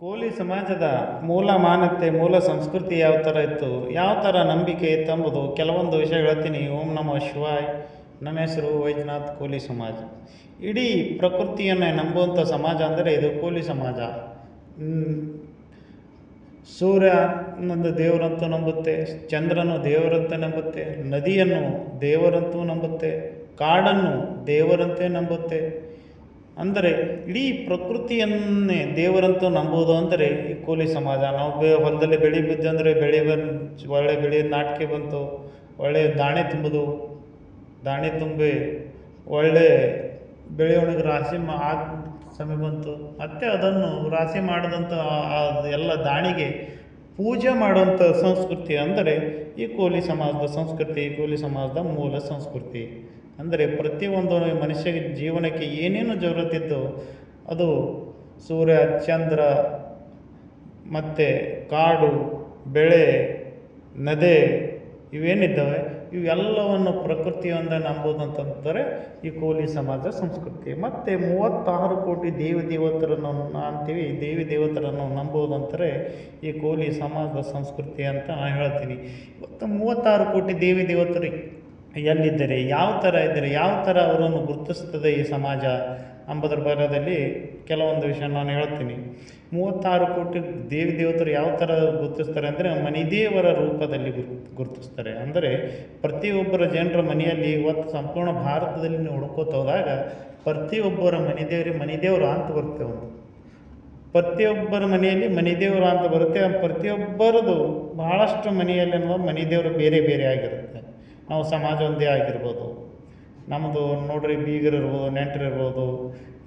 ಕೋಲಿ ಸಮಾಜದ ಮೂಲ ಮಾನ್ಯತೆ ಮೂಲ ಸಂಸ್ಕೃತಿ ಯಾವ ಥರ ಇತ್ತು? ಯಾವ ಥರ ನಂಬಿಕೆ ಇತ್ತು ಎಂಬುದು ಕೆಲವೊಂದು ವಿಷಯ ಹೇಳ್ತೀನಿ. ಓಂ ನಮಃ ಶಿವಾಯ್. ನನ್ನ ಹೆಸರು ವೈದ್ಯನಾಥ್ ಕೋಲಿ ಸಮಾಜ. ಇಡೀ ಪ್ರಕೃತಿಯನ್ನೇ ನಂಬುವಂಥ ಸಮಾಜ ಅಂದರೆ ಇದು ಕೋಲಿ ಸಮಾಜ. ಸೂರ್ಯ ನಂದು ದೇವರಂತೂ ನಂಬುತ್ತೆ, ಚಂದ್ರನು ದೇವರಂತ ನಂಬುತ್ತೆ, ನದಿಯನ್ನು ದೇವರಂತೂ ನಂಬುತ್ತೆ, ಕಾಡನ್ನು ದೇವರಂತೆ ನಂಬುತ್ತೆ. ಅಂದರೆ ಇಡೀ ಪ್ರಕೃತಿಯನ್ನೇ ದೇವರಂತೂ ನಂಬೋದು ಅಂದರೆ ಈ ಕೂಲಿ ಸಮಾಜ. ನಾವು ಬೇ ಹೊಲದಲ್ಲಿ ಬೆಳೆ ಬಿದ್ದಂದರೆ ಬೆಳೆ ಬಂದು ಒಳ್ಳೆ ಬೆಳೆ ನಾಟಿಕೆ ಬಂತು, ಒಳ್ಳೆ ದಾಣೆ ತುಂಬುದು ದಾಣೆ ತುಂಬಿ ಒಳ್ಳೆ ಬೆಳೆಯೊಳಗೆ ರಾಶಿ ಮಾ ಆಗ ಸಮಯ ಬಂತು. ಮತ್ತೆ ಅದನ್ನು ರಾಶಿ ಮಾಡಿದಂಥ ಎಲ್ಲ ದಾಣಿಗೆ ಪೂಜೆ ಮಾಡುವಂಥ ಸಂಸ್ಕೃತಿ ಅಂದರೆ ಈ ಕೋಲಿ ಸಮಾಜದ ಸಂಸ್ಕೃತಿ, ಈ ಕೋಲಿ ಸಮಾಜದ ಮೂಲ ಸಂಸ್ಕೃತಿ. ಅಂದರೆ ಪ್ರತಿಯೊಂದು ಮನುಷ್ಯ ಜೀವನಕ್ಕೆ ಏನೇನು ಜರುತ್ತಿತ್ತು ಅದು ಸೂರ್ಯ, ಚಂದ್ರ ಮತ್ತು ಕಾಡು, ಬೆಳೆ, ನದಿ ಇವೇನಿದ್ದಾವೆ? ಇವೆಲ್ಲವನ್ನು ಪ್ರಕೃತಿಯಿಂದ ನಂಬುದಂತಂದರೆ ಈ ಕೋಲಿ ಸಮಾಜ, ಸಂಸ್ಕೃತಿ. ಮತ್ತು ಮೂವತ್ತಾರು ಕೋಟಿ ದೇವಿ ದೇವತರನ್ನು ಅಂತೀವಿ ದೇವಿ ದೇವತರನ್ನು ನಂಬುವುದಂತಾರೆ ಈ ಕೋಲಿ ಸಮಾಜದ ಸಂಸ್ಕೃತಿ ಅಂತ ನಾನು ಹೇಳ್ತೀನಿ. ಇವತ್ತು ಮೂವತ್ತಾರು ಕೋಟಿ ದೇವಿ ದೇವತರು ಎಲ್ಲಿದ್ದಾರೆ, ಯಾವ ಥರ ಇದ್ದಾರೆ, ಯಾವ ಥರ ಅವರನ್ನು ಗುರುತಿಸ್ತದೆ ಈ ಸಮಾಜ ಅಂಬದ್ರ ಬರದಲ್ಲಿ ಕೆಲವೊಂದು ವಿಷಯ ನಾನು ಹೇಳ್ತೀನಿ. ಮೂವತ್ತಾರು ಕೋಟಿ ದೇವಿ ದೇವತರು ಯಾವ ಥರ ಗುರುತಿಸ್ತಾರೆ ಅಂದರೆ ಮನಿದೇವರ ರೂಪದಲ್ಲಿ ಗುರು, ಗುರುತಿಸ್ತಾರೆ. ಅಂದರೆ, ಪ್ರತಿಯೊಬ್ಬರ ಜನರ ಮನೆಯಲ್ಲಿ ಇವತ್ತು ಸಂಪೂರ್ಣ ಭಾರತದಲ್ಲಿ ನೀವು ಹುಡ್ಕೋತ ಹೋದಾಗ, ಪ್ರತಿಯೊಬ್ಬರ ಮನಿದೇವರಿ ಮನಿದೇವರು ಅಂತ ಬರುತ್ತೆ ಒಂದು. ಪ್ರತಿಯೊಬ್ಬರ ಮನೆಯಲ್ಲಿ ಮನಿದೇವರು ಅಂತ ಬರುತ್ತೆ, ಪ್ರತಿಯೊಬ್ಬರದು ಬಹಳಷ್ಟು ಮನೆಯಲ್ಲಿ ಮನಿದೇವರು ಬೇರೆ ಬೇರೆ ಆಗಿರುತ್ತೆ. ನಾವು ಸಮಾಜ ಒಂದೇ ಆಗಿರ್ಬೋದು. ನಮ್ಮದು ನೋಡ್ರಿ ಬೀಗರು ಇರ್ಬೋದು ನೆಂಟರು ಇರ್ಬೋದು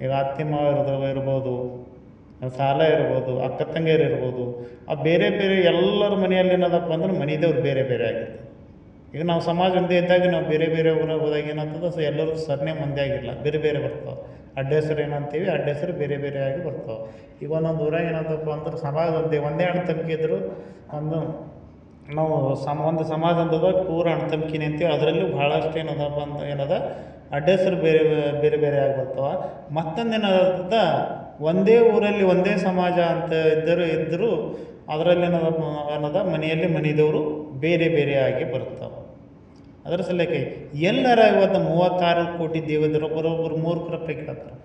ಈಗ ಅತ್ತೆ ಮಾವ ಇರ್ಬೋದು, ಸಾಲ ಇರ್ಬೋದು, ಅಕ್ಕ ತಂಗಿಯರು ಇರ್ಬೋದು, ಆ ಬೇರೆ ಬೇರೆ ಎಲ್ಲರ ಮನೆಯಲ್ಲಿ ಏನದಪ್ಪ ಅಂದ್ರೆ ಮನೆದೇವ್ರು ಬೇರೆ ಬೇರೆ ಆಗಿರ್ತದೆ ಈಗ ನಾವು ಸಮಾಜ ಒಂದೇ ಇದ್ದಾಗ ನಾವು ಬೇರೆ ಬೇರೆ ಊರಾಗ ಹೋದಾಗ ಏನಾಗ್ತದೆ? ಸೊ ಎಲ್ಲರೂ ಸರ್ನೇ ಒಂದೇ ಆಗಿರಲ್ಲ ಬೇರೆ ಬೇರೆ ಬರ್ತಾವೆ. ಅಡ್ಡ ಹೆಸರು ಏನಂತೀವಿ ಅಡ್ಡ ಹೆಸರು ಬೇರೆ ಬೇರೆ ಆಗಿ ಬರ್ತಾವೆ. ಈಗ ಒಂದೊಂದು ಊರಾಗ ಏನಾದಪ್ಪ ಅಂದ್ರೆ ಸಮಾಜ ಒಂದೇ ಒಂದೇ ಅಣ್ಣ ತಂಗಿ ಇದ್ರು ಒಂದು ನಾವು ಸಮ, ಒಂದು ಸಮಾಜ ಅಂದದ ಪೂರ ಅಣ್ಣ ತಮ್ಕಿನಿ ಅಂತೀವಿ. ಅದರಲ್ಲೂ ಭಾಳಷ್ಟು ಏನದಪ್ಪ ಅಂತ ಏನದ? ಅಡ್ಡ ಹೆಸರು ಬೇರೆ ಬೇರೆ ಬೇರೆ ಆಗಿ ಮತ್ತೊಂದು ಏನದ ಒಂದೇ ಊರಲ್ಲಿ ಒಂದೇ ಸಮಾಜ ಅಂತ ಇದ್ದರೂ ಇದ್ದರೂ ಅದರಲ್ಲಿ ಏನದ ಮನೆಯಲ್ಲಿ ಮನಿದವರು ಬೇರೆ ಬೇರೆ ಆಗಿ ಬರ್ತಾವೆ ಅದರ ಸಲಕ್ಕೆ ಎಲ್ಲರ ಇವತ್ತು ಮೂವತ್ತಾರು ಕೋಟಿ ದೇವದರು ಒಬ್ಬರೊಬ್ಬರು ಮೂರು ಕೃಪೆ ಕೇಳ್ತಾರೆ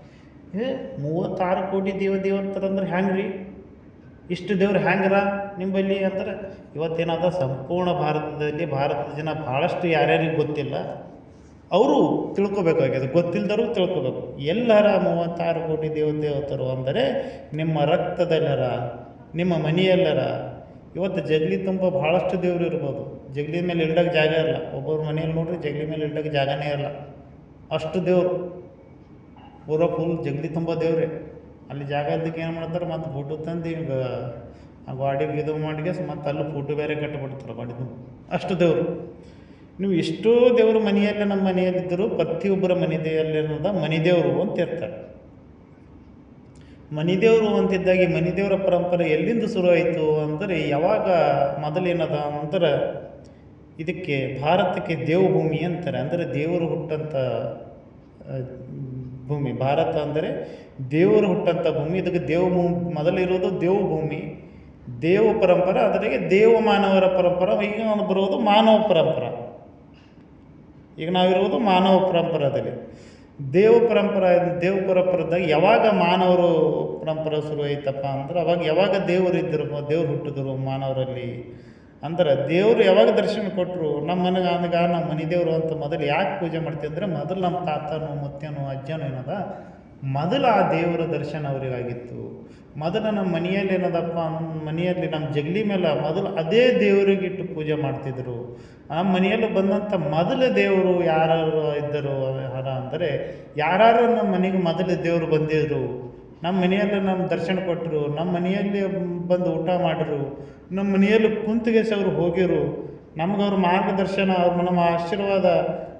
ಏ, ಮೂವತ್ತಾರು ಕೋಟಿ ದೇವ, ದೇವತರು ಅಂದ್ರೆ ಹೆಂಗೆ ರೀ ಇಷ್ಟು ದೇವ್ರು ಹ್ಯಾಂಗರ ನಿಂಬಲ್ಲಿ ಅಂದ್ರೆ ಇವತ್ತೇನಾದ ಸಂಪೂರ್ಣ ಭಾರತದಲ್ಲಿ ಭಾರತದ ಜನ ಭಾಳಷ್ಟು ಯಾರ್ಯಾರಿಗೆ ಗೊತ್ತಿಲ್ಲ, ಅವರು ತಿಳ್ಕೊಬೇಕಾಗಿದೆ. ಗೊತ್ತಿಲ್ಲದರೂ ತಿಳ್ಕೊಬೇಕು. ಎಲ್ಲರ ಮೂವತ್ತಾರು ಕೋಟಿ ದೇವ ದೇವತರು ಅಂದರೆ ನಿಮ್ಮ ರಕ್ತದಲ್ಲರ, ನಿಮ್ಮ ಮನೆಯಲ್ಲರ. ಇವತ್ತು ಜಗಲಿ ತುಂಬ ಭಾಳಷ್ಟು ದೇವರು ಇರ್ಬೋದು. ಜಗಲಿ ಮೇಲೆ ಇಡಕ್ಕೆ ಜಾಗ ಇಲ್ಲ ಒಬ್ಬೊಬ್ಬರ ಮನೆಯಲ್ಲಿ ನೋಡ್ರಿ ಜಗಲಿ ಮೇಲೆ ಇಡಕ್ಕೆ ಜಾಗನೇ ಇಲ್ಲ ಅಷ್ಟು ದೇವರು. ಪೂರ ಫುಲ್ ಜಗಲಿ ತುಂಬ ದೇವ್ರೆ. ಅಲ್ಲಿ ಜಾಗ ಇದ್ದಕ್ಕೆ ಏನು ಮಾಡ್ತಾರೆ, ಮತ್ತು ಫೋಟೋ ತಂದು ಈಗ ಆ ಗಾಡಿಗೆ ಇದು ಮಾಡಿಗೆ ಮತ್ತು ಅಲ್ಲಿ ಫೋಟೋ ಬೇರೆ ಕಟ್ಟಿಬಿಡ್ತಾರೆ ಗಾಡಿದು. ಅಷ್ಟು ದೇವರು. ನೀವು ಎಷ್ಟೋ ದೇವರು ಮನೆಯಲ್ಲೇ ನಮ್ಮ ಮನೆಯಲ್ಲಿದ್ದರೂ ಪ್ರತಿಯೊಬ್ಬರ ಮನೆ ದೇವರಲ್ಲಿ ಮನೆ ಮನಿದೇವರು ಅಂತ ಇರ್ತಾರೆ. ಮನಿದೇವರು ಅಂತಿದ್ದಾಗ ಈ ಮನಿದೇವರ ಪರಂಪರೆ ಎಲ್ಲಿಂದ ಶುರು ಆಯಿತು ಅಂದರೆ ಯಾವಾಗ ಮೊದಲೇನದ ಅಂದ್ರೆ ಇದಕ್ಕೆ ಭಾರತಕ್ಕೆ ದೇವಭೂಮಿ ಅಂತಾರೆ. ಅಂದರೆ ದೇವರು ಹುಟ್ಟಂಥ ಭೂಮಿ. ಭಾರತ ಅಂದರೆ ದೇವರು ಹುಟ್ಟಂಥ ಭೂಮಿ. ಇದಕ್ಕೆ ದೇವ ಮೊದಲಿರೋದು ದೇವಭೂಮಿ ದೇವ ಪರಂಪರೆ ಅದರಿಗೆ ದೇವ ಮಾನವರ ಪರಂಪರೆ ಈಗ ಬರೋದು ಮಾನವ ಪರಂಪರೆ. ಈಗ ನಾವಿರುವುದು ಮಾನವ ಪರಂಪರಾದಲ್ಲಿ. ದೇವ ಪರಂಪರ, ದೇವ ಪರಂಪರದಾಗ ಯಾವಾಗ ಮಾನವರು ಪರಂಪರೆ ಶುರು ಅಂದ್ರೆ, ಅವಾಗ ಯಾವಾಗ ದೇವರು ಇದ್ದರು, ದೇವ್ರು ಹುಟ್ಟಿದ್ರು ಮಾನವರಲ್ಲಿ? ಅಂದ್ರೆ ದೇವರು ಯಾವಾಗ ದರ್ಶನ ಕೊಟ್ಟರು ನಮ್ಮ ಮನೆಗೆ ಅಂದಾಗ ನಮ್ಮ ಮನೆ ದೇವರು ಅಂತ ಮೊದಲು ಯಾಕೆ ಪೂಜೆ ಮಾಡ್ತೀವಿ ಅಂದರೆ, ಮೊದಲು ನಮ್ಮ ತಾತನೋ ಮುತ್ತೆನೋ ಅಜ್ಜನೋ ಏನದ, ಮೊದಲು ಆ ದೇವರ ದರ್ಶನ ಅವರಿಗಾಗಿತ್ತು. ಮೊದಲು ನಮ್ಮ ಮನೆಯಲ್ಲಿ ಏನದಪ್ಪ ಮನೆಯಲ್ಲಿ ನಮ್ಮ ಜಗಲಿ ಮೇಲೆ ಮೊದಲು ಅದೇ ದೇವರಿಗಿಟ್ಟು ಪೂಜೆ ಮಾಡ್ತಿದ್ರು. ಆ ಮನೆಯಲ್ಲಿ ಬಂದಂಥ ಮೊದಲ ದೇವರು ಯಾರು ಇದ್ದರು ಅಂದರೆ ಯಾರು ನಮ್ಮ ಮನೆಗೆ ಮೊದಲು ದೇವರು ಬಂದಿದ್ರು ನಮ್ಮ ಮನೆಯಲ್ಲಿ ನಮ್ಮ ದರ್ಶನ ಕೊಟ್ಟರು, ನಮ್ಮ ಮನೆಯಲ್ಲಿ ಬಂದು ಊಟ ಮಾಡಿದ್ರು ನಮ್ಮ ಮನೆಯಲ್ಲಿ ಕುಂತ್ಗೆಸಿ ಅವರು ಹೋಗಿರು ನಮ್ಗೆ ಅವ್ರ ಮಾರ್ಗದರ್ಶನ, ಅವ್ರ ನಮ್ಮ ಆಶೀರ್ವಾದ,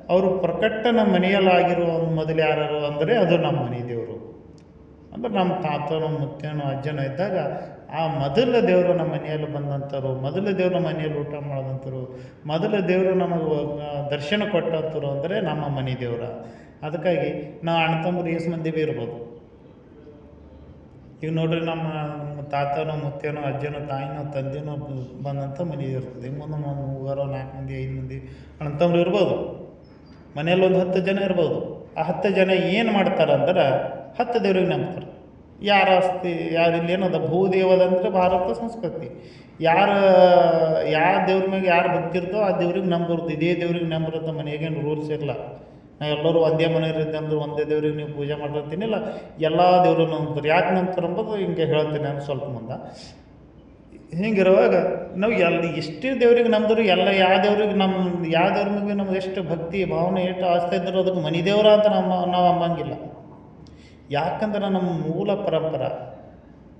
ಅವರು ಪ್ರಕಟ ನಮ್ಮ ಮನೆಯಲ್ಲಿ ಆಗಿರೋ ಮೊದಲು ಯಾರು ಅಂದರೆ ಅದು ನಮ್ಮ ಮನೆ ದೇವರು. ಅಂದ್ರೆ ನಮ್ಮ ತಾತನೋ, ಮುತ್ತೇನೋ, ಅಜ್ಜನೋ ಇದ್ದಾಗ ಆ ಮೊದಲ ದೇವರು ನಮ್ಮ ಮನೆಯಲ್ಲಿ ಬಂದಂಥವ್ರು, ಮೊದಲ ದೇವರು ನಮ್ಮ ಮನೆಯಲ್ಲಿ ಊಟ ಮಾಡಿದಂಥರು ಮೊದಲ ದೇವರು ನಮಗೆ ದರ್ಶನ ಕೊಟ್ಟಂಥವ್ರು ಅಂದರೆ ನಮ್ಮ ಮನೆ ದೇವರ. ಅದಕ್ಕಾಗಿ ನಾವು ಅಣ್ಣ ತಮ್ಮರು ಎಷ್ಟು ಮಂದಿ ಭೀ ಇರ್ಬೋದು. ಈಗ ನೋಡ್ರಿ ನಮ್ಮ ತಾತನೋ ಮುತ್ತೇನೋ ಅಜ್ಜನೋ, ತಾಯಿನೋ, ತಂದೆನೋ ಬಂದಂಥ ಮನೆ ಇರ್ತದೆ. ಮುಂದೆ ಒಂದು ಮೂವರು, ನಾಲ್ಕು ಮಂದಿ, ಐದು ಮಂದಿ ಅಣ್ಣತಮ್ಮರು ಇರ್ಬೋದು. ಮನೆಯಲ್ಲಿ ಒಂದು ಹತ್ತು ಜನ ಇರ್ಬೋದು. ಆ ಹತ್ತು ಜನ ಏನು ಮಾಡ್ತಾರೆ ಅಂದ್ರೆ ಹತ್ತು ದೇವ್ರಿಗೆ ನಂಬ್ತಾರೆ. ಯಾರ ಆಸ್ತಿ ಯಾರು ಇಲ್ಲಿ ಏನದ ಭೂದೇವದಂದರೆ ಭಾರತ ಸಂಸ್ಕೃತಿ. ಯಾರ ಯಾವ ದೇವ್ರ ಮ್ಯಾಗ ಯಾರು ಭಕ್ತಿ ಇರ್ತೋ ಆ ದೇವ್ರಿಗೆ ನಂಬಿರ್ದು. ಇದೇ ದೇವ್ರಿಗೆ ಅಂತ ಮನೆಗೇನು ರೂಲ್ಸ್ ಇಲ್ಲ ನಾವು ಎಲ್ಲರೂ ಒಂದೇ ಮನೆಯವ್ರಿದ್ದೆ ಅಂದ್ರೆ ಒಂದೇ ದೇವ್ರಿಗೆ ನೀವು ಪೂಜೆ ಮಾಡಿರ್ತೀನಿಲ್ಲ ಎಲ್ಲ ದೇವ್ರನ್ನ ನಂಬ್ತಾರೆ. ಯಾಕೆ ನಂಬ್ತಾರೆ ಅಂಬೋದು ಹಿಂಗೆ ಹೇಳ್ತೀನಿ ನಾನು ಸ್ವಲ್ಪ ಮುಂದೆ. ಹಿಂಗಿರುವಾಗ ನಾವು ಎಲ್ಲ ಎಷ್ಟೇ ದೇವ್ರಿಗೆ ನಮ್ದ್ರು ಎಲ್ಲ ಯಾವ ದೇವ್ರಿಗೆ ನಮ್ಮ ಯಾವ ದೇವ್ರ ನಮ್ಗೆ ಎಷ್ಟು ಭಕ್ತಿ, ಭಾವನೆ, ಎಷ್ಟು ಆಸ್ತಿ ಇದ್ದರೂ ಅದಕ್ಕೆ ಮನಿ ದೇವ್ರ ಅಂತ ನಮ್ಮ, ನಾವು ಅಂಬಂಗಿಲ್ಲ. ಯಾಕಂದ್ರೆ ನಮ್ಮ ಮೂಲ ಪರಂಪರೆ.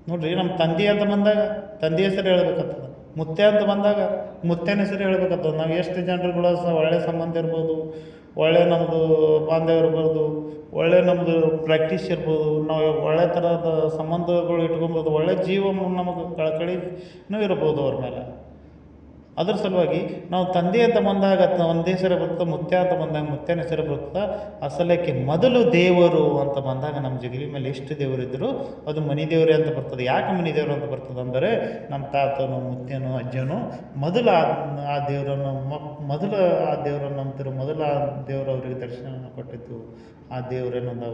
ನೋಡ್ರಿ, ನಮ್ಮ ತಂದೆ ಅಂತ ಬಂದಾಗ, ತಂದೆ ಹೆಸರು ಹೇಳ್ಬೇಕಾಗ್ತದೆ ಮುತ್ತೆ ಅಂತ ಬಂದಾಗ ಮುತ್ತೇನ ಹೆಸರು ಹೇಳ್ಬೇಕಾಗ್ತದೆ ನಾವು ಎಷ್ಟು ಜನರುಗಳು ಸಹ ಒಳ್ಳೆ ಸಂಬಂಧ ಇರ್ಬೋದು ಒಳ್ಳೆ ನಮ್ಮದು ಬಾಂಧವ್ಯ ಇರ್ಬೋದು ಒಳ್ಳೆ ನಮ್ಮದು ಪ್ರಾಕ್ಟೀಸ್ ಇರ್ಬೋದು, ನಾವು ಒಳ್ಳೆ ಥರದ ಸಂಬಂಧಗಳು ಇಟ್ಕೊಬೋದು, ಒಳ್ಳೆ ಜೀವ ನಮಗೆ ಕಳಕಳಿನೂ ಇರ್ಬೋದು ಅವ್ರ ಮೇಲೆ. ಅದ್ರ ಸಲುವಾಗಿ ನಾವು ತಂದೆ ಅಂತ ಬಂದಾಗ ಒಂದೇ ಹೆಸರು ಬರ್ತದೆ ಮುತ್ಯ ಅಂತ ಬಂದಾಗ ಮುತ್ಯನ ಹೆಸರು ಬರ್ತದೆ ಅಸಲಕ್ಕೆ ಮೊದಲು ದೇವರು ಅಂತ ಬಂದಾಗ ನಮ್ಮ ಜಗಲಿ ಮೇಲೆ ಎಷ್ಟು ದೇವರಿದ್ದರು ಅದು ಮನಿ ದೇವರೇ ಅಂತ ಬರ್ತದೆ. ಯಾಕೆ ಮನಿ ದೇವರು ಅಂತ ಬರ್ತದೆ ಅಂದರೆ ನಮ್ಮ ತಾತನು, ಮುತ್ಯನು, ಅಜ್ಜನು ಮೊದಲು ಆ ಆ ದೇವರನ್ನು ಮೊದಲು ಆ ದೇವರನ್ನು ನಂಬ್ತಿರು, ಮೊದಲು ಆ ದೇವರು ಅವರಿಗೆ ದರ್ಶನ ಕೊಟ್ಟಿದ್ದು ಆ ದೇವರೇನೊಂದು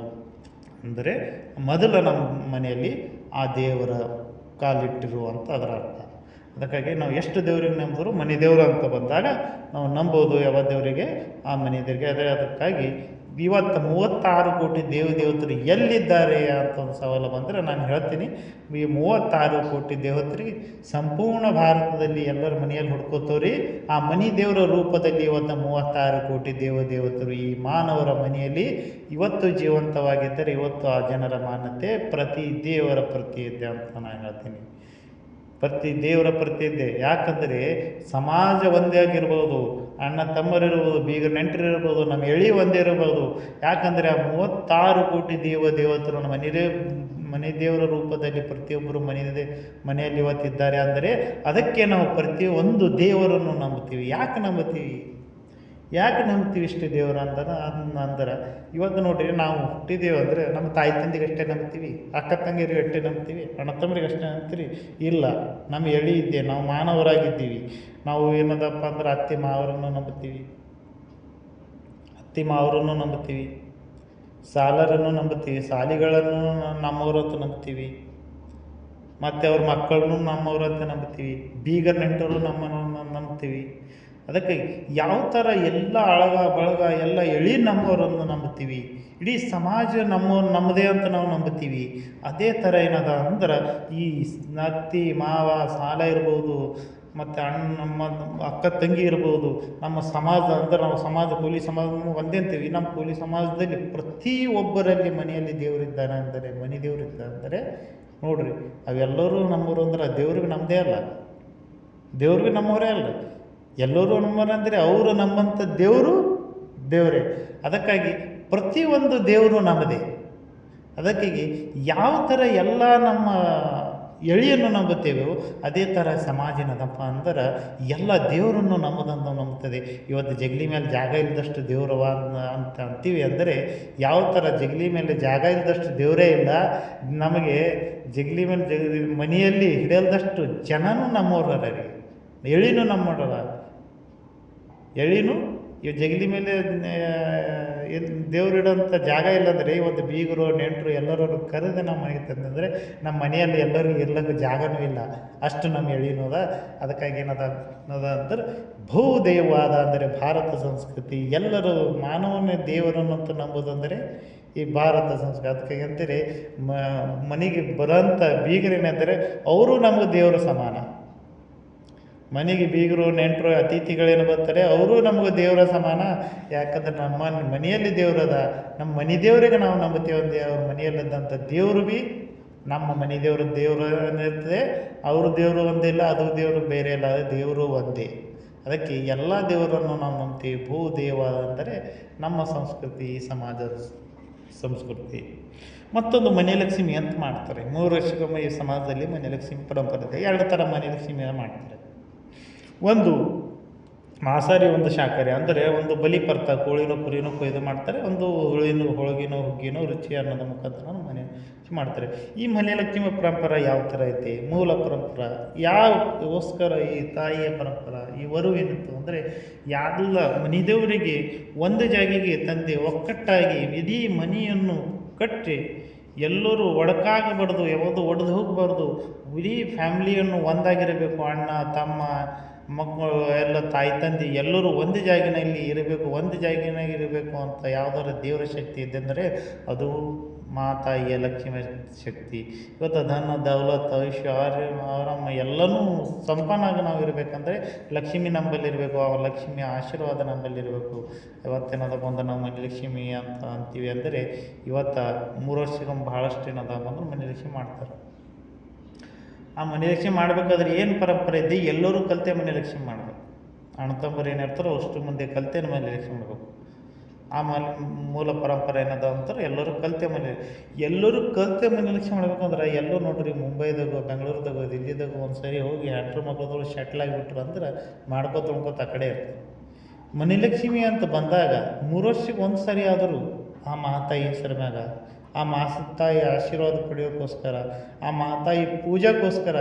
ಅಂದರೆ ಮೊದಲು ನಮ್ಮ ಮನೆಯಲ್ಲಿ ಆ ದೇವರ ಕಾಲಿಟ್ಟಿರುವಂಥ ಅದರ ಅರ್ಥ. ಅದಕ್ಕಾಗಿ ನಾವು ಎಷ್ಟು ದೇವ್ರಿಗೆ ನಂಬಿದ್ರು ಮನೆ ದೇವರು ಅಂತ ಬಂದಾಗ ನಾವು ನಂಬೋದು ಯಾವ ದೇವರಿಗೆ? ಆ ಮನೆ ದೇವರಿಗೆ. ಅದೇ ಅದಕ್ಕಾಗಿ ಇವತ್ತು ಮೂವತ್ತಾರು ಕೋಟಿ ದೇವ ದೇವತರು ಎಲ್ಲಿದ್ದಾರೆ ಅಂತ ಒಂದು ಸವಾಲು ಬಂದರೆ ನಾನು ಹೇಳ್ತೀನಿ, ಈ ಮೂವತ್ತಾರು ಕೋಟಿ ದೇವತರಿಗೆ ಸಂಪೂರ್ಣ ಭಾರತದಲ್ಲಿ ಎಲ್ಲರ ಮನೆಯಲ್ಲಿ ಹುಡ್ಕೋತವ್ರಿ. ಆ ಮನಿ ದೇವರ ರೂಪದಲ್ಲಿ ಇವತ್ತು ಮೂವತ್ತಾರು ಕೋಟಿ ದೇವ ದೇವತರು ಈ ಮಾನವರ ಮನೆಯಲ್ಲಿ ಇವತ್ತು ಜೀವಂತವಾಗಿದ್ದರೆ ಇವತ್ತು ಆ ಜನರ ಮಾನ್ಯತೆ ಪ್ರತಿ ದೇವರ ಪ್ರತಿ ಇದೆ ಅಂತ ನಾನು ಹೇಳ್ತೀನಿ. ಪ್ರತಿ ದೇವರ ಪ್ರತಿ ಇದೆ ಯಾಕಂದರೆ ಸಮಾಜ ಒಂದೇ ಆಗಿರ್ಬೋದು, ಅಣ್ಣ ತಮ್ಮರಿರ್ಬೋದು ಬೀಗ ನೆಂಟರಿರ್ಬೋದು, ನಮ್ಮ ಎಳಿ ಒಂದೇ ಇರ್ಬೋದು. ಯಾಕಂದರೆ ಆ ಮೂವತ್ತಾರು ಕೋಟಿ ದೇವ ದೇವತರು ನಮ್ಮ ಮನೆಯೇ ಮನೆ ದೇವರ ರೂಪದಲ್ಲಿ ಪ್ರತಿಯೊಬ್ಬರು ಮನೆಯದೇ ಮನೆಯಲ್ಲಿ ಇವತ್ತಿದ್ದಾರೆ. ಅಂದರೆ ಅದಕ್ಕೆ ನಾವು ಪ್ರತಿಯೊಂದು ದೇವರನ್ನು ನಂಬುತ್ತೀವಿ. ಯಾಕೆ ನಂಬುತ್ತೀವಿ? ಯಾಕೆ ನಂಬ್ತೀವಿ ಇಷ್ಟು ದೇವರು ಅಂದ್ರೆ ಅಂದ್ರೆ. ಇವತ್ತು ನೋಡ್ರಿ ನಾವು ಹುಟ್ಟಿದ್ದೇವೆ ಅಂದರೆ ನಮ್ಮ ತಾಯಿ ತಂದಿಗೆ ಅಷ್ಟೇ ನಂಬ್ತೀವಿ, ಅಕ್ಕ ತಂಗಿರಿಗೆ ಅಷ್ಟೇ ನಂಬ್ತೀವಿ, ಅಣ್ಣ ತಮ್ಮರಿಗೆ ಅಷ್ಟೇ ನಂಬ್ತೀರಿ? ಇಲ್ಲ, ನಮ್ಮ ಎಳಿ ಇದ್ದೆ, ನಾವು ಮಾನವರಾಗಿದ್ದೀವಿ. ನಾವು ಏನದಪ್ಪ ಅಂದ್ರೆ ಅತ್ತೆ ಮಾವರನ್ನು ನಂಬುತ್ತೀವಿ ಅತ್ತಿ ಮಾವರನ್ನು ನಂಬುತ್ತೀವಿ ಸಾಲರನ್ನು ನಂಬುತ್ತೀವಿ ಸಾಲಿಗಳನ್ನು ನಮ್ಮವರು ಅಂತ ನಂಬ್ತೀವಿ. ಮತ್ತು ಅವ್ರ ಮಕ್ಕಳನ್ನು ನಮ್ಮವರು ಅಂತ ನಂಬ್ತೀವಿ. ಬೀಗರ್ ನೆಂಟರು ನಮ್ಮನ್ನು ನಂಬ್ತೀವಿ. ಅದಕ್ಕೆ ಯಾವ ಥರ ಎಲ್ಲ ಅಳಗ ಬಳಗ ಎಲ್ಲ ಎಳಿ ನಮ್ಮವರನ್ನು ನಂಬುತ್ತೀವಿ? ಇಡೀ ಸಮಾಜ ನಮ್ಮ ನಮ್ಮದೇ ಅಂತ ನಾವು ನಂಬುತ್ತೀವಿ. ಅದೇ ಥರ ಏನದ ಅಂದ್ರೆ ಈ ನತ್ತಿ ಮಾವ, ಸಾಲ ಇರ್ಬೋದು, ಮತ್ತು ಅಣ್ಣ, ನಮ್ಮ ಅಕ್ಕ, ತಂಗಿ ಇರ್ಬೋದು, ನಮ್ಮ ಸಮಾಜ ಅಂದ್ರೆ ನಾವು ಸಮಾಜ, ಕೂಲಿ ಸಮಾಜ ಒಂದೇ ಅಂತೀವಿ. ನಮ್ಮ ಕೂಲಿ ಸಮಾಜದಲ್ಲಿ ಪ್ರತಿಯೊಬ್ಬರಲ್ಲಿ ಮನೆಯಲ್ಲಿ ದೇವರಿದ್ದಾನೆ ಅಂದರೆ, ಮನೆ ದೇವರಿದ್ದಾನೆ ಅಂದರೆ, ನೋಡ್ರಿ, ಅವೆಲ್ಲರೂ ನಮ್ಮವರು ಅಂದ್ರೆ ದೇವ್ರಿಗೆ ನಮ್ಮದೇ ಅಲ್ಲ. ದೇವ್ರಿಗೆ ನಮ್ಮವರೇ ಅಲ್ಲ. ಎಲ್ಲರೂ ನಮ್ಮನಂದರೆ ಅವರು ನಮ್ಮಂಥ ದೇವರು ದೇವರೇ. ಅದಕ್ಕಾಗಿ ಪ್ರತಿಯೊಂದು ದೇವರು ನಮ್ಮದೇ. ಅದಕ್ಕಾಗಿ ಯಾವ ಥರ ಎಲ್ಲ ನಮ್ಮ ಎಳಿಯನ್ನು ನಂಬುತ್ತೇವೋ ಅದೇ ಥರ ಸಮಾಜನದಪ್ಪ ಅಂದ್ರೆ ಎಲ್ಲ ದೇವರನ್ನು ನಂಬದಂತ ನಂಬುತ್ತದೆ. ಇವತ್ತು ಜಗಲಿ ಮೇಲೆ ಜಾಗ ಇಲ್ಲದಷ್ಟು ದೇವರವ ಅಂತ ಅಂತೀವಿ ಅಂದರೆ ಯಾವ ಥರ ಜಗಲಿ ಮೇಲೆ ಜಾಗ ಇಲ್ಲದಷ್ಟು ದೇವರೇ ಇಲ್ಲ. ನಮಗೆ ಜಗಲಿ ಮೇಲೆ ಜಗ ಮನೆಯಲ್ಲಿ ಹಿಡಿಯಲ್ದಷ್ಟು ಜನನೂ ನಮ್ಮವ್ರ ರೀ ಎಳಿನೂ ನಮ್ಮವ್ರಲ್ಲ ಎಳಿನೂ? ಇವ್ ಜಗಲಿ ಮೇಲೆ ಏನು ದೇವ್ರು ಇಡೋಂಥ ಜಾಗ ಇಲ್ಲಂದರೆ ಇವತ್ತು ಬೀಗರು, ನೆಂಟರು ಎಲ್ಲರೂ ಕರೆದು ನಮ್ಮ ಮನೆಗೆ ತಂದಂದರೆ ನಮ್ಮ ಮನೆಯಲ್ಲಿ ಎಲ್ಲರಿಗೂ ಇರ್ಲಿಕ್ಕೆ ಜಾಗನೂ ಇಲ್ಲ. ಅಷ್ಟು ನಮ್ಮ ಎಳಿನೋದ ಅದ. ಅದಕ್ಕಾಗಿ ಏನದ ಅನ್ನೋದ ಅಂದ್ರೆ ಭೂದೇವಾದ ಅಂದರೆ ಭಾರತ ಸಂಸ್ಕೃತಿ. ಎಲ್ಲರೂ ಮಾನವನ ದೇವರನ್ನು ಅಂತ ನಂಬುದಂದರೆ ಈ ಭಾರತ ಸಂಸ್ಕೃತಿ. ಅದಕ್ಕಾಗಿ ಅಂತಾರೆ ಮನೆಗೆ ಬರೋಂಥ ಬೀಗರೇನೆಂದರೆ ಅವರು ನಮಗೆ ದೇವರ ಸಮಾನ. ಮನೆಗೆ ಬೀಗರು, ನೆಂಟರು, ಅತಿಥಿಗಳೇನು ಬರ್ತಾರೆ, ಅವರು ನಮಗೆ ದೇವರ ಸಮಾನ. ಯಾಕಂದ್ರೆ ನಮ್ಮ ಮನೆಯಲ್ಲಿ ದೇವ್ರದ ನಮ್ಮ ಮನೆ ದೇವರಿಗೆ ನಾವು ನಂಬುತ್ತೇವೆ ಒಂದು ಅವ್ರ ಮನೆಯಲ್ಲಿದ್ದಂಥ ದೇವರು ಬಿ ನಮ್ಮ ಮನೆ ದೇವ್ರ. ದೇವರು ಇರ್ತದೆ ಅವ್ರ ದೇವರು ಒಂದಿಲ್ಲ ಅದು ದೇವರು ಬೇರೆ ಇಲ್ಲ, ಅದು ದೇವರು ಒಂದೇ. ಅದಕ್ಕೆ ಎಲ್ಲ ದೇವರನ್ನು ನಾವು ನಂಬ್ತೀವಿ. ಭೂ ದೇವ ಅಂದರೆ ನಮ್ಮ ಸಂಸ್ಕೃತಿ ಸಮಾಜದ ಸಂಸ್ಕೃತಿ. ಮತ್ತೊಂದು ಮನೆಲಕ್ಷ್ಮಿ ಅಂತ ಮಾಡ್ತಾರೆ. ಮೂರು ವರ್ಷಕ್ಕೊಮ್ಮೆ ಈ ಸಮಾಜದಲ್ಲಿ ಮನೆಲಕ್ಷ್ಮಿ ಪರಂಪರೆ ಇದೆ. ಎರಡು ಥರ ಮನೆಯಲಕ್ಷ್ಮಿಯನ್ನು ಲಕ್ಷ್ಮಿ ಮಾಡ್ತಾರೆ. ಒಂದು ಮಾಂಸಾಹಾರಿ ಒಂದು ಶಾಖಾರಿ, ಅಂದರೆ ಒಂದು ಬಲಿ ಪರ್ತ, ಕೋಳಿನೋ ಕುರಿನೋ ಕೊಯ್ದು ಮಾಡ್ತಾರೆ. ಒಂದು ಹುಳಿನೋ, ಹೋಳಿಗೆನೋ, ಹುಗ್ಗಿನೋ ರುಚಿ ಅನ್ನೋದ ಮುಖಾಂತರ ಮನೆ ಮಾಡ್ತಾರೆ. ಈ ಮನೆಲಕ್ಷ್ಮಿ ಪರಂಪರೆ ಯಾವ ಥರ ಐತಿ? ಮೂಲ ಪರಂಪರೆ ಯಾವಗೋಸ್ಕರ ಈ ತಾಯಿಯ ಪರಂಪರೆ, ಈ ಏನಿತ್ತು ಅಂದರೆ, ಎಲ್ಲ ಮನಿದೇವರಿಗೆ ಒಂದು ಜಾಗಿಗೆ ತಂದೆ ಒಕ್ಕಟ್ಟಾಗಿ ಇಡೀ ಮನೆಯನ್ನು ಕಟ್ಟಿ ಎಲ್ಲರೂ ಒಡಕಾಗಬಾರ್ದು, ಯಾವುದು ಒಡೆದು ಹೋಗಬಾರ್ದು, ಇಡೀ ಫ್ಯಾಮ್ಲಿಯನ್ನು ಒಂದಾಗಿರಬೇಕು, ಅಣ್ಣ, ತಮ್ಮ ಮಕ್ಕಳು ಎಲ್ಲ ತಾಯಿ ತಂದೆ ಎಲ್ಲರೂ ಒಂದು ಜಾಗಿನಲ್ಲಿ ಇರಬೇಕು, ಒಂದು ಜಾಗಿನಾಗ ಇರಬೇಕು ಅಂತ ಯಾವ್ದಾದ್ರು ದೇವರ ಶಕ್ತಿ ಇದ್ದಂದರೆ ಅದು ಮಾತಾಯಿಯ ಲಕ್ಷ್ಮಿ ಶಕ್ತಿ. ಇವತ್ತು ಧನ, ದೌಲತ್ ಐಶ್ವರ್ಯ ಆರಾಮ ಎಲ್ಲನೂ ಸಂಪನ್ನಾಗಿ ನಾವು ಇರಬೇಕಂದ್ರೆ ಲಕ್ಷ್ಮಿ ನಂಬಲ್ಲಿರಬೇಕು ಆ ಲಕ್ಷ್ಮಿ ಆಶೀರ್ವಾದ ನಂಬಲ್ಲಿರಬೇಕು ಒಂದು ನಮ್ಮ ನಾವು ಮನೆ ಲಕ್ಷ್ಮಿ ಅಂತ ಅಂತೀವಿ ಅಂದರೆ ಇವತ್ತು ಮೂರು ವರ್ಷಕ್ಕೊಮ್ಮೆ ಭಾಳಷ್ಟು ಏನದ ಮನೆ ಲಕ್ಷ್ಮಿ ಮಾಡ್ತಾರೆ. ಆ ಮನೆ ಲಕ್ಷ್ಮಿ ಮಾಡಬೇಕಾದ್ರೆ ಏನು ಪರಂಪರೆ ಇದೆ? ಎಲ್ಲರೂ ಕಲಿತೆ ಮನೆ ಲಕ್ಷ್ಮಿ ಮಾಡಬೇಕು. ಅಣ್ಣ ತಮ್ಮರು ಏನಿರ್ತಾರೋ ಅಷ್ಟು ಮಂದಿ ಕಲಿತೆ ಮನೆ ಲಕ್ಷ್ಮಿ ಮಾಡಬೇಕು. ಆ ಮನೆ ಮೂಲ ಪರಂಪರೆ ಏನದ ಅಂತಾರೆ ಎಲ್ಲರೂ ಕಲಿತೆ ಮನೆ ಎಲ್ಲರೂ ಕಲಿತೆ ಮನೆ ಲಕ್ಷ್ಮಿ ಮಾಡ್ಬೇಕಂದ್ರೆ ಎಲ್ಲೋ ನೋಡ್ರಿ, ಮುಂಬೈದಾಗ, ಬೆಂಗಳೂರದಾಗ, ದಿಲ್ಲಿದಾಗ ಒಂದು ಸರಿ ಹೋಗಿ ಹೆಂಡ್ರು ಮಕ್ಕಳದೊಳಗೆ ಶೆಟ್ಲ್ ಆಗಿಬಿಟ್ರು ಅಂದ್ರೆ ಮಾಡ್ಕೋತ ಉಣ್ಕೋತ ಆ ಕಡೆ ಇರ್ತದೆ ಮನೆ ಲಕ್ಷ್ಮಿ ಅಂತ ಬಂದಾಗ ಮೂರು ವರ್ಷಕ್ಕೆ ಒಂದು ಸರಿ ಆದರೂ ಆ ಮಹಾತಾಯಿ ಹೆಸರು ಮ್ಯಾಗ ಆ ಮಾತಾಯಿ ಆಶೀರ್ವಾದ ಪಡೆಯೋಕ್ಕೋಸ್ಕರ ಆ ಮಾತಾಯಿ ಪೂಜೆಗೋಸ್ಕರ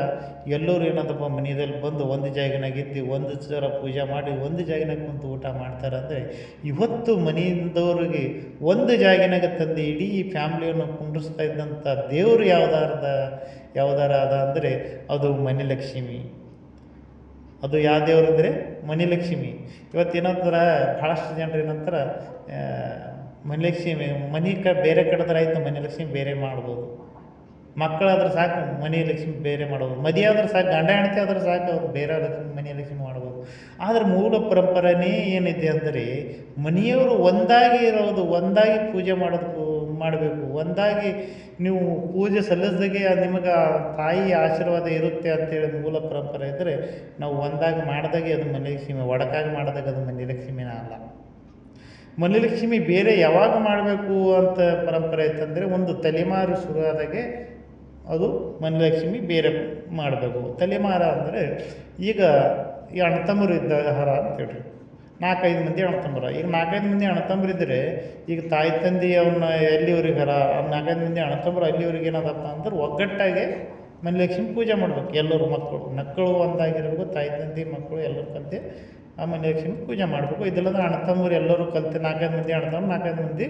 ಎಲ್ಲರೂ ಏನಂತಪ್ಪ ಮನೆಯಲ್ಲಿ ಬಂದು ಒಂದು ಜಾಗನಾಗ ಇದ್ದು ಒಂದು ಸರ ಪೂಜೆ ಮಾಡಿ ಒಂದು ಜಾಗನಾಗ ಕುಂತು ಊಟ ಮಾಡ್ತಾರೆ ಅಂದರೆ ಇವತ್ತು ಮನೆಯಿಂದವ್ರಿಗೆ ಒಂದು ಜಾಗಿನಾಗ ತಂದು ಇಡೀ ಫ್ಯಾಮ್ಲಿಯನ್ನು ಕುಂಡ್ರಿಸ್ತಾ ಇದ್ದಂಥ ದೇವರು ಯಾವ್ದಾರದ, ಯಾವ್ದಾರ ಅದ ಅಂದರೆ ಅದು ಮನೆಲಕ್ಷ್ಮಿ ಅದು ಯಾವ ದೇವರು ಅಂದರೆ ಮನಿಲಕ್ಷ್ಮಿ ಇವತ್ತು ಏನಂತಾರೆ ಭಾಳಷ್ಟು ಜನರು ಏನಂತಾರೆ ಮನೆ ಲಕ್ಷ್ಮಿ ಮನೆ ಕ, ಬೇರೆ ಕಡೆದ್ರೆ ಆಯ್ತು, ಮನೆಲಕ್ಷ್ಮಿ ಬೇರೆ ಮಾಡ್ಬೋದು. ಮಕ್ಕಳಾದ್ರೆ ಸಾಕು, ಮನೆಲಕ್ಷ್ಮಿ ಬೇರೆ ಮಾಡ್ಬೋದು. ಮದುವೆ ಆದ್ರೆ ಸಾಕು, ಗಂಡ ಹೆಂಡತಿ ಆದ್ರೆ ಸಾಕು, ಅವ್ರು ಬೇರೆ ಲಕ್ಷ್ಮಿ ಮನೆಲಕ್ಷ್ಮಿ ಮಾಡ್ಬೋದು. ಆದ್ರೆ ಮೂಲ ಪರಂಪರೆನೇ ಏನಿದೆ ಅಂದರೆ, ಮನೆಯವರು ಒಂದಾಗಿ ಇರೋದು, ಒಂದಾಗಿ ಪೂಜೆ ಮಾಡೋದು ಮಾಡಬೇಕು. ಒಂದಾಗಿ ನೀವು ಪೂಜೆ ಸಲ್ಲಿಸಿದಾಗೆ ನಿಮಗೆ ತಾಯಿ ಆಶೀರ್ವಾದ ಇರುತ್ತೆ ಅಂತೇಳಿ ಮೂಲ ಪರಂಪರೆ ಇದ್ದರೆ ನಾವು ಒಂದಾಗಿ ಮಾಡಿದಾಗೆ ಅದು ಮನೆ ಲಕ್ಷ್ಮಿ ಒಡಕಾಗಿ ಮಾಡಿದಾಗ ಅದು ಮನೆಲಕ್ಷ್ಮಿನ ಅಲ್ಲ. ಮನೆ ಲಕ್ಷ್ಮಿ ಬೇರೆ ಯಾವಾಗ ಮಾಡಬೇಕು ಅಂತ ಪರಂಪರೆ ಇತ್ತಂದರೆ ಒಂದು ತಲೆಮಾರು ಶುರುವಾದಾಗೆ ಅದು ಮನೆ ಲಕ್ಷ್ಮಿ ಬೇರೆ ಮಾಡಬೇಕು. ತಲೆಮಾರ ಅಂದರೆ ಈಗ ಈ ಅಣ್ಣತಮ್ಮರು ಇದ್ದ ಹರ ಅಂತೇಳ್ರಿ ನಾಲ್ಕೈದು ಮಂದಿ ಅಣ್ಣತಮ್ಮರ. ಈಗ ನಾಲ್ಕೈದು ಮಂದಿ ಅಣ್ಣತಮ್ಮರು ಇದ್ದರೆ ಈಗ ತಾಯಿ ತಂದೆ ಅವನ್ನ ಎಲ್ಲಿವ್ರಿಗೆ ಹರ, ನಾಲ್ಕೈದು ಮಂದಿ ಅಣ್ಣತಮ್ಮರು ಅಲ್ಲಿವ್ರಿಗೆ ಏನದಪ್ಪ ಅಂದ್ರೆ ಒಗ್ಗಟ್ಟಾಗೆ ಮನೆಲಕ್ಷ್ಮಿ ಪೂಜೆ ಮಾಡ್ಬೇಕು. ಎಲ್ಲರೂ ಮಕ್ಕಳು ಮಕ್ಕಳು ಒಂದಾಗಿರ್ಬೇಕು, ತಾಯಿ ತಂದೆ ಮಕ್ಕಳು ಎಲ್ಲರೂ ಕಲಿತೆ ಆ ಲಕ್ಷ್ಮಿ ಪೂಜೆ ಮಾಡಬೇಕು. ಇದಿಲ್ಲಂದ್ರೆ ಅಣ್ಣ ತಮ್ಮರು ಎಲ್ಲರೂ ಕಲಿತು ನಾಲ್ಕೈದು ಮಂದಿ ಅಣ್ಣ ತಮ್ಮ, ನಾಲ್ಕೈದು ಮಂದಿ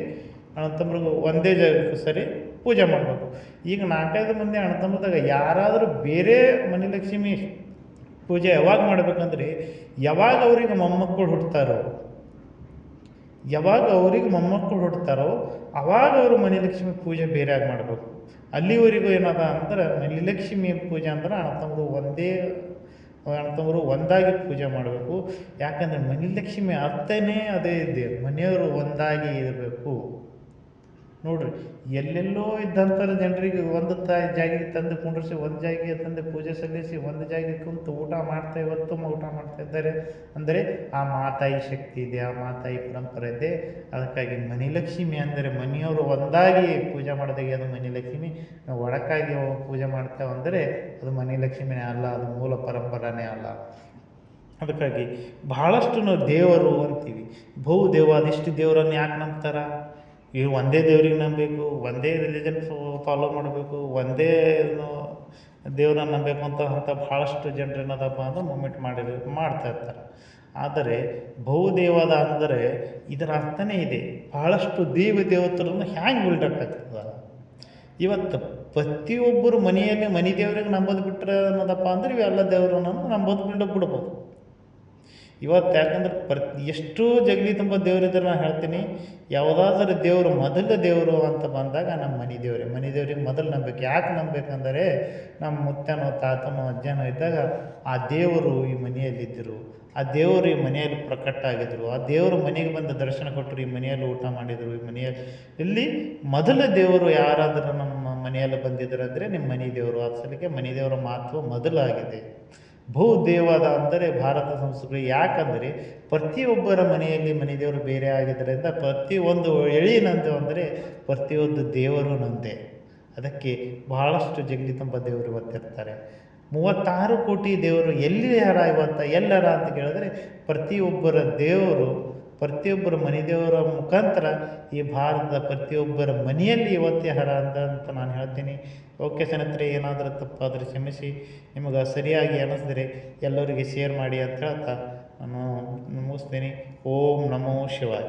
ಅಣ್ಣ ಒಂದೇ ಜಾಗಕ್ಕೆ ಸರಿ ಪೂಜೆ ಮಾಡಬೇಕು. ಈಗ ನಾಲ್ಕೈದು ಮಂದಿ ಅಣ್ಣ ತಮ್ಮದಾಗ ಯಾರಾದರೂ ಬೇರೆ ಮನೆ ಲಕ್ಷ್ಮಿ ಪೂಜೆ ಯಾವಾಗ ಮಾಡಬೇಕಂದ್ರೆ, ಯಾವಾಗ ಅವ್ರಿಗೆ ಮೊಮ್ಮಕ್ಕಳು ಹುಡ್ತಾರೋ ಯಾವಾಗ ಅವ್ರಿಗೆ ಮೊಮ್ಮಕ್ಕಳು ಹುಡ್ತಾರೋ ಅವಾಗ ಅವರು ಮನೆ ಲಕ್ಷ್ಮಿ ಪೂಜೆ ಬೇರೆಯಾಗಿ ಮಾಡಬೇಕು. ಅಲ್ಲಿವರೆಗೂ ಏನದ ಅಂದ್ರೆ ಮನೆ ಲಕ್ಷ್ಮಿ ಪೂಜೆ ಅಂದ್ರೆ ಅಣ್ಣ ಒಂದೇ ಅಣ್ಣತಮ್ಮರು ಒಂದಾಗಿ ಪೂಜೆ ಮಾಡಬೇಕು. ಯಾಕಂದರೆ ಮನಿಲಕ್ಷ್ಮಿ ಅರ್ಥನೇ ಅದೇ ಇದೆ ಮನೆಯವರು ಒಂದಾಗಿ ಇರಬೇಕು. ನೋಡ್ರಿ, ಎಲ್ಲೆಲ್ಲೋ ಇದ್ದಂಥ ಜನರಿಗೆ ಒಂದು ತಾಯಿ ಜಾಗಿಗೆ ತಂದು ಕುಂಡ್ರಿಸಿ, ಒಂದು ಜಾಗಿಗೆ ತಂದು ಪೂಜೆ ಸಲ್ಲಿಸಿ, ಒಂದು ಜಾಗಿಗೆ ಕುಂತು ಊಟ ಮಾಡ್ತಾ ಇವತ್ತು ಊಟ ಮಾಡ್ತಾ ಇದ್ದಾರೆ. ಅಂದರೆ ಆ ಮಾತಾಯಿ ಶಕ್ತಿ ಇದೆ, ಆ ಮಾತಾಯಿ ಪರಂಪರೆ ಇದೆ. ಅದಕ್ಕಾಗಿ ಮನಿಲಕ್ಷ್ಮಿ ಅಂದರೆ ಮನೆಯವರು ಒಂದಾಗಿ ಪೂಜೆ ಮಾಡಿದಾಗ ಅದು ಮನಿಲಕ್ಷ್ಮಿ ನಾವು ಒಡಕಾಗಿ ಪೂಜೆ ಮಾಡ್ತೇವೆ ಅಂದರೆ ಅದು ಮನಿಲಕ್ಷ್ಮಿನೇ ಅಲ್ಲ, ಅದು ಮೂಲ ಪರಂಪರೆನೇ ಅಲ್ಲ. ಅದಕ್ಕಾಗಿ ಬಹಳಷ್ಟು ನಾವು ದೇವರು ಅಂತೀವಿ. ಬಹು ದೇವ ಅದೆಷ್ಟು ದೇವರನ್ನು ಯಾಕೆ ನಂಬ್ತಾರ? ಇವು ಒಂದೇ ದೇವ್ರಿಗೆ ನಂಬಬೇಕು, ಒಂದೇ ರಿಲಿಜನ್ ಫಾಲೋ ಮಾಡಬೇಕು, ಒಂದೇ ದೇವ್ರನ್ನ ನಂಬಬೇಕು ಅಂತ ಅಂತ ಭಾಳಷ್ಟು ಜನರು ಏನದಪ್ಪ ಅಂದ್ರೆ ಮೂಮೆಂಟ್ ಮಾಡಿ ಮಾಡ್ತಾ ಇರ್ತಾರೆ. ಆದರೆ ಬಹುದೇವದ ಅಂದರೆ ಇದರ ಅರ್ಥನೇ ಇದೆ ಭಾಳಷ್ಟು ದೇವ ದೇವತರನ್ನು ಹ್ಯಾಂಗೆ ಬಿಲ್ಡಕ್ಕಾಗ್ತದ ಇವತ್ತು ಪ್ರತಿಯೊಬ್ಬರು ಮನೆಯಲ್ಲಿ ಮನೆ ದೇವ್ರಿಗೆ ನಂಬೋದು ಬಿಟ್ಟರೆ ಅನ್ನೋದಪ್ಪ ಅಂದ್ರೆ ಇವೆಲ್ಲ ದೇವ್ರನ್ನ ನಂಬೋದು ಬಿಲ್ಡಪ್ ಬಿಡ್ಬೋದು. ಇವತ್ತು ಯಾಕಂದ್ರೆ ಪ್ರತಿ ಎಷ್ಟೋ ಜಗಲಿ ತುಂಬ ದೇವರಿದ್ರೆ ನಾನು ಹೇಳ್ತೀನಿ, ಯಾವುದಾದ್ರೂ ದೇವರು ಮೊದಲ ದೇವರು ಅಂತ ಬಂದಾಗ ನಮ್ಮ ಮನೆ ದೇವರೇ, ಮನೆ ದೇವ್ರಿಗೆ ಮೊದಲು ನಂಬಬೇಕು. ಯಾಕೆ ನಂಬಬೇಕಂದರೆ, ನಮ್ಮ ಮುತ್ತನೋ ತಾತನೋ ಅಜ್ಜನೋ ಇದ್ದಾಗ ಆ ದೇವರು ಈ ಮನೆಯಲ್ಲಿದ್ದರು, ಆ ದೇವರು ಈ ಮನೆಯಲ್ಲಿ ಪ್ರಕಟ ಆಗಿದ್ರು ಆ ದೇವರು ಮನೆಗೆ ಬಂದು ದರ್ಶನ ಕೊಟ್ಟರು, ಈ ಮನೆಯಲ್ಲಿ ಊಟ ಮಾಡಿದರು, ಈ ಮನೆಯಲ್ಲಿ ಇಲ್ಲಿ ಮೊದಲ ದೇವರು ಯಾರಾದರೂ ನಮ್ಮ ಮನೆಯಲ್ಲಿ ಬಂದಿದ್ರು ಅಂದರೆ ನಿಮ್ಮ ಮನೆ ದೇವರು. ಆ ಸಲಿಗೆ ಮನೆ ದೇವರ ಮಹತ್ವ ಮೊದಲಾಗಿದೆ. ಬಹುದೇವಾದ ಅಂದರೆ ಭಾರತ ಸಂಸ್ಕೃತಿ. ಯಾಕಂದರೆ ಪ್ರತಿಯೊಬ್ಬರ ಮನೆಯಲ್ಲಿ ಮನೆ ದೇವರು ಬೇರೆ ಆಗಿದ್ದರಿಂದ ಪ್ರತಿಯೊಂದು ಎಳಿನಂತೆ ಅಂದರೆ ಪ್ರತಿಯೊಂದು ದೇವರು ನಂತೆ ಅದಕ್ಕೆ ಬಹಳಷ್ಟು ಜಗದಿತಂಬ ತುಂಬ ದೇವರು ಬರ್ತಿರ್ತಾರೆ. ಮೂವತ್ತಾರು ಕೋಟಿ ದೇವರು ಎಲ್ಲಿ ಯಾರ ಇವತ್ತು ಎಲ್ಲರ ಅಂತ ಕೇಳಿದ್ರೆ ಪ್ರತಿಯೊಬ್ಬರ ದೇವರು ಪ್ರತಿಯೊಬ್ಬರ ಮನೆ ದೇವರ ಮುಖಾಂತರ ಈ ಭಾರತದ ಪ್ರತಿಯೊಬ್ಬರ ಮನೆಯಲ್ಲಿ ಇವತ್ತೇ ಹರ ಅಂತ ಅಂತ ನಾನು ಹೇಳ್ತೀನಿ. ಓಕೆ ಸ್ನೇಹಿತರೆ, ಏನಾದರೂ ತಪ್ಪಾದರೆ ಕ್ಷಮಿಸಿ. ನಿಮಗೆ ಸರಿಯಾಗಿ ಅನ್ನಿಸಿದ್ರೆ ಎಲ್ಲರಿಗೆ ಶೇರ್ ಮಾಡಿ ಅಂತ ಹೇಳ್ತಾ ನಾನು ಮುಗಿಸ್ತೀನಿ. ಓಂ ನಮೋ ಶಿವಾಯ.